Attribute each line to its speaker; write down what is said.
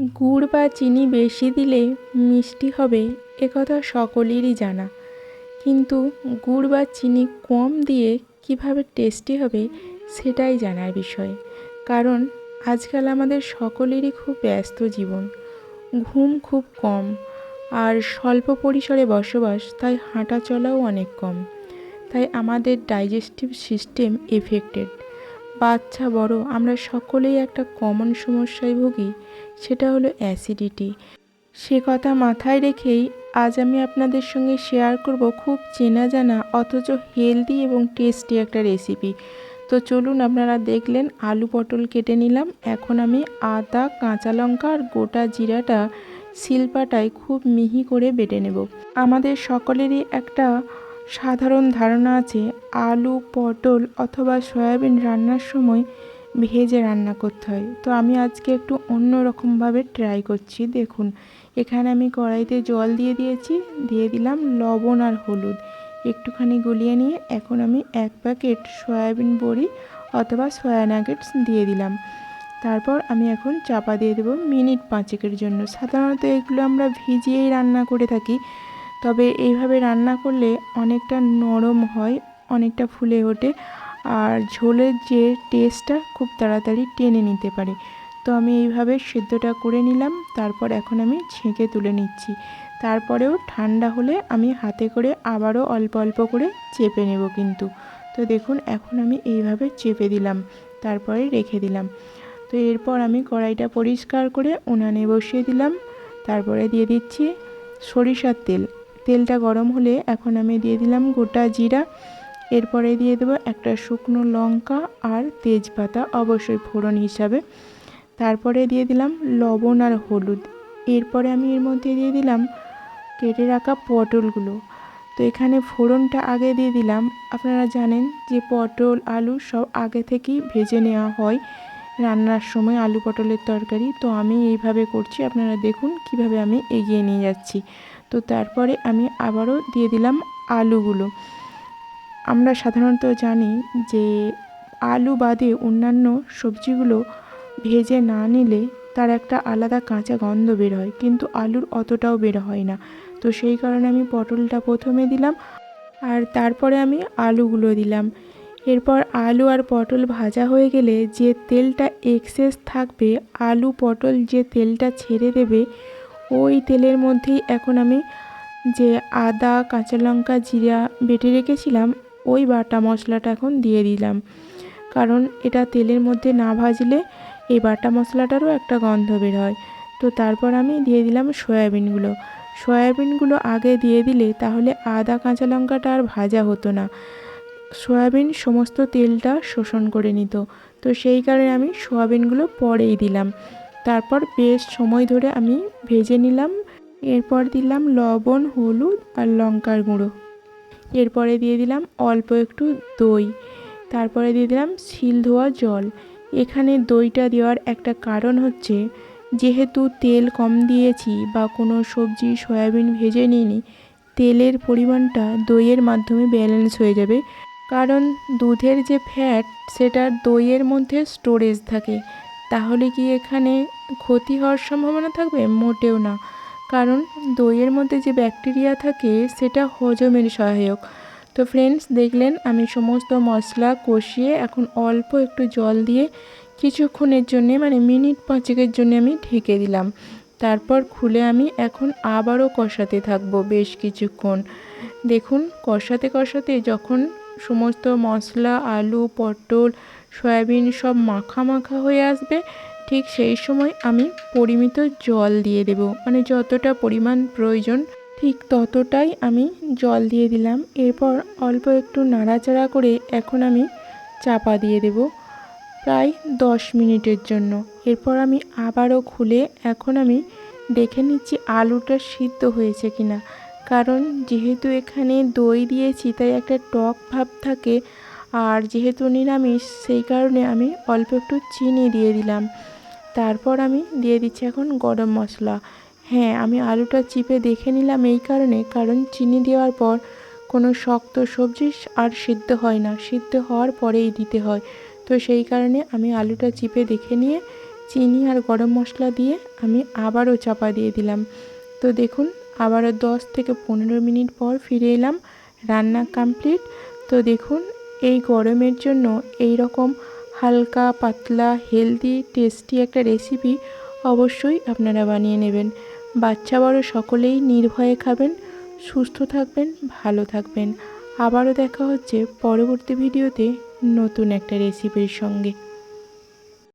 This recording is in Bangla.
Speaker 1: গুড় বা চিনি বেশি দিলে মিষ্টি হবে একথা সকলেরই জানা। কিন্তু গুড় বা চিনি কম দিয়ে কীভাবে টেস্টি হবে সেটাই জানার বিষয়। কারণ আজকাল আমাদের সকলেরই খুব ব্যস্ত জীবন। ঘুম খুব কম আর স্বল্প পরিসরে বসবাস, তাই হাঁটা চলাও অনেক কম। তাই আমাদের ডাইজেস্টিভ সিস্টেম এফেক্টেড বাচ্চা বড়, আমরা সকলেই একটা কমন সমস্যায় ভুগি, সেটা হলো অ্যাসিডিটি সে কথা মাথায় রেখেই আজ আমি আপনাদের সঙ্গে শেয়ার করব খুব চেনা জানা, অথচ হেলদি এবং টেস্টি একটা রেসিপি তো চলুন আপনারা দেখলেন, আলু পটল কেটে নিলাম। এখন আমি আদা, কাঁচা লঙ্কা আর গোটা জিরাটা শিলপাটায় খুব মিহি করে বেটে নেব। আমাদের সকলেরই একটা সাধারণ ধারণা আছে আলু, পটল অথবা সয়াবিন রান্নার সময় ভেজে রান্না করতে হয়। তো আমি আজকে একটু অন্য রকমভাবে ট্রাই করছি। দেখুন, এখানে আমি কড়াইতে জল দিয়ে দিয়েছি, দিয়ে দিলাম লবণ আর হলুদ। একটুখানি গুলিয়ে নিয়ে এখন আমি এক প্যাকেট সয়াবিন বড়ি অথবা সয়া নাগেটস দিয়ে দিলাম। তারপর আমি এখন চাপা দিয়ে দেবো মিনিট পাঁচেকের জন্য। সাধারণত এগুলো আমরা ভিজিয়েই রান্না করে থাকি। তবে এইভাবে রান্না করলে অনেকটা নরম হয়, অনেকটা ফুলে ওঠে আর ঝোলের যে টেস্টটা খুব তাড়াতাড়ি টেনে নিতে পারে। তো আমি এইভাবে সেদ্ধটা করে নিলাম, তারপর এখন আমি ছেঁকে তুলে নিচ্ছি। তারপরেও ঠান্ডা হলে আমি হাতে করে আবারও অল্প অল্প করে চেপে নেব কিন্তু। তো দেখুন, এখন আমি এইভাবে চেপে দিলাম, তারপরে রেখে দিলাম। তো এরপর আমি কড়াইটা পরিষ্কার করে উনানে বসিয়ে দিলাম, তারপরে দিয়ে দিচ্ছি সরিষার তেল। তেলটা গরম হলে এখন আমি দিয়ে দিলাম গোটা জিরা। এরপরে দিয়ে দেবো একটা শুকনো লঙ্কা আর তেজপাতা, অবশ্যই ফোড়ন হিসাবে। তারপরে দিয়ে দিলাম লবণ আর হলুদ। এরপরে আমি এর মধ্যে দিয়ে দিলাম কেটে রাখা পটলগুলো। তো এখানে ফোড়নটা আগে দিয়ে দিলাম। আপনারা জানেন যে পটল, আলু সব আগে থেকেই ভেজে নেওয়া হয় রান্নার সময় আলু পটলের তরকারি। তো আমি এইভাবে করছি। আপনারা দেখুন কীভাবে আমি এগিয়ে নিয়ে যাচ্ছি। তো তারপরে আমি আবারও দিয়ে দিলাম আলুগুলো। আমরা সাধারণত জানি যে আলু বাদে অন্যান্য সবজিগুলো ভেজে না নিলে তার একটা আলাদা কাঁচা গন্ধ বের হয়, কিন্তু আলুর অতটাও বের হয় না। তো সেই কারণে আমি পটলটা প্রথমে দিলাম আর তারপরে আমি আলুগুলো দিলাম। এরপর আলু আর পটল ভাজা হয়ে গেলে যে তেলটা এক্সেস থাকবে, আলু পটল যে তেলটা ছেড়ে দেবে ওই তেলের মধ্যেই এখন আমি যে আদা, কাঁচা লঙ্কা, জিরা বেটে রেখেছিলাম, ওই বাটা মশলাটা এখন দিয়ে দিলাম। কারণ এটা তেলের মধ্যে না ভাজলে এই বাটা মশলাটারও একটা গন্ধ বের হয়। তো তারপর আমি দিয়ে দিলাম সয়াবিনগুলো। সয়াবিনগুলো আগে দিয়ে দিলে তাহলে আদা, কাঁচা লঙ্কাটা আর ভাজা হতো না। সয়াবিন সমস্ত তেলটা শোষণ করে নিত। তো সেই কারণে আমি সয়াবিনগুলো পরেই দিলাম। তারপর বেশ সময় ধরে আমি ভেজে নিলাম, এরপর দিলাম লবণ, হলুদ আর লঙ্কার গুঁড়ো। এরপরে দিয়ে দিলাম অল্প একটু দই। তারপরে দিয়ে দিলাম শিল ধোয়া জল। এখানে দইটা দেওয়ার একটা কারণ হচ্ছে, যেহেতু তেল কম দিয়েছি বা কোনো সবজি সয়াবিন ভেজে নিইনি, তেলের পরিমাণটা দইয়ের মাধ্যমে ব্যালেন্স হয়ে যাবে। কারণ দুধের যে ফ্যাট, সেটা দইয়ের মধ্যে স্টোরেজ থাকে। তাহলে কি এখানে ক্ষতি হওয়ার সম্ভাবনা থাকবে? মোটেও না। কারণ দইয়ের মধ্যে যে ব্যাকটেরিয়া থাকে, সেটা হজমের সহায়ক। তো ফ্রেন্ডস দেখলেন আমি সমস্ত মশলা কষিয়ে এখন অল্প একটু জল দিয়ে কিছুক্ষণের জন্যে মানে মিনিট পাঁচেকের জন্য আমি ঢেকে দিলাম। তারপর খুলে আমি এখন আবারও কষাতে থাকব বেশ কিছুক্ষণ। দেখুন, কষাতে কষাতে যখন সমস্ত মশলা, আলু, পটল সয়াবিন সব মাখা মাখা হয়ে আসবে। ঠিক সেই সময় আমি পরিমিত জল দিয়ে দেব। মানে যতটা পরিমাণ প্রয়োজন, ঠিক ততটাই আমি জল দিয়ে দিলাম। এরপর অল্প একটু নাড়াচাড়া করে এখন আমি চাপা দিয়ে দেব প্রায় দশ মিনিটের জন্য। এরপর আমি আবারও খুলে এখন আমি দেখে নিচ্ছি আলুটা সিদ্ধ হয়েছে কিনা। কারণ যেহেতু এখানে দই দিয়েছি, তাই একটা টক ভাব থাকে। আর যেহেতু নিরামিষ, সেই কারণে আমি অল্প একটু চিনি দিয়ে দিলাম। তারপর আমি দিয়ে দিচ্ছি এখন গরম মশলা। হ্যাঁ আমি আলুটা চিপে দেখে নিলাম এই কারণে, কারণ চিনি দেওয়ার পর কোনো শক্ত সবজি আর সিদ্ধ হয় না। সিদ্ধ হওয়ার পরেই দিতে হয়। তো সেই কারণে আমি আলুটা চিপে দেখে নিয়ে চিনি আর গরম মশলা দিয়ে আমি আবারও চাপা দিয়ে দিলাম। তো দেখুন, আবারও দশ থেকে পনেরো মিনিট পর ফিরে এলাম রান্না কমপ্লিট। তো দেখুন এই গরমের জন্য এই রকম হালকা, পাতলা হেলদি টেস্টি একটা রেসিপি অবশ্যই আপনারা বানিয়ে নেবেন। বাচ্চা বড় সকলেই নির্ভয়ে খাবেন, সুস্থ থাকবেন, ভালো থাকবেন। আবারও দেখা হচ্ছে পরবর্তী ভিডিওতে নতুন একটা রেসিপির সঙ্গে।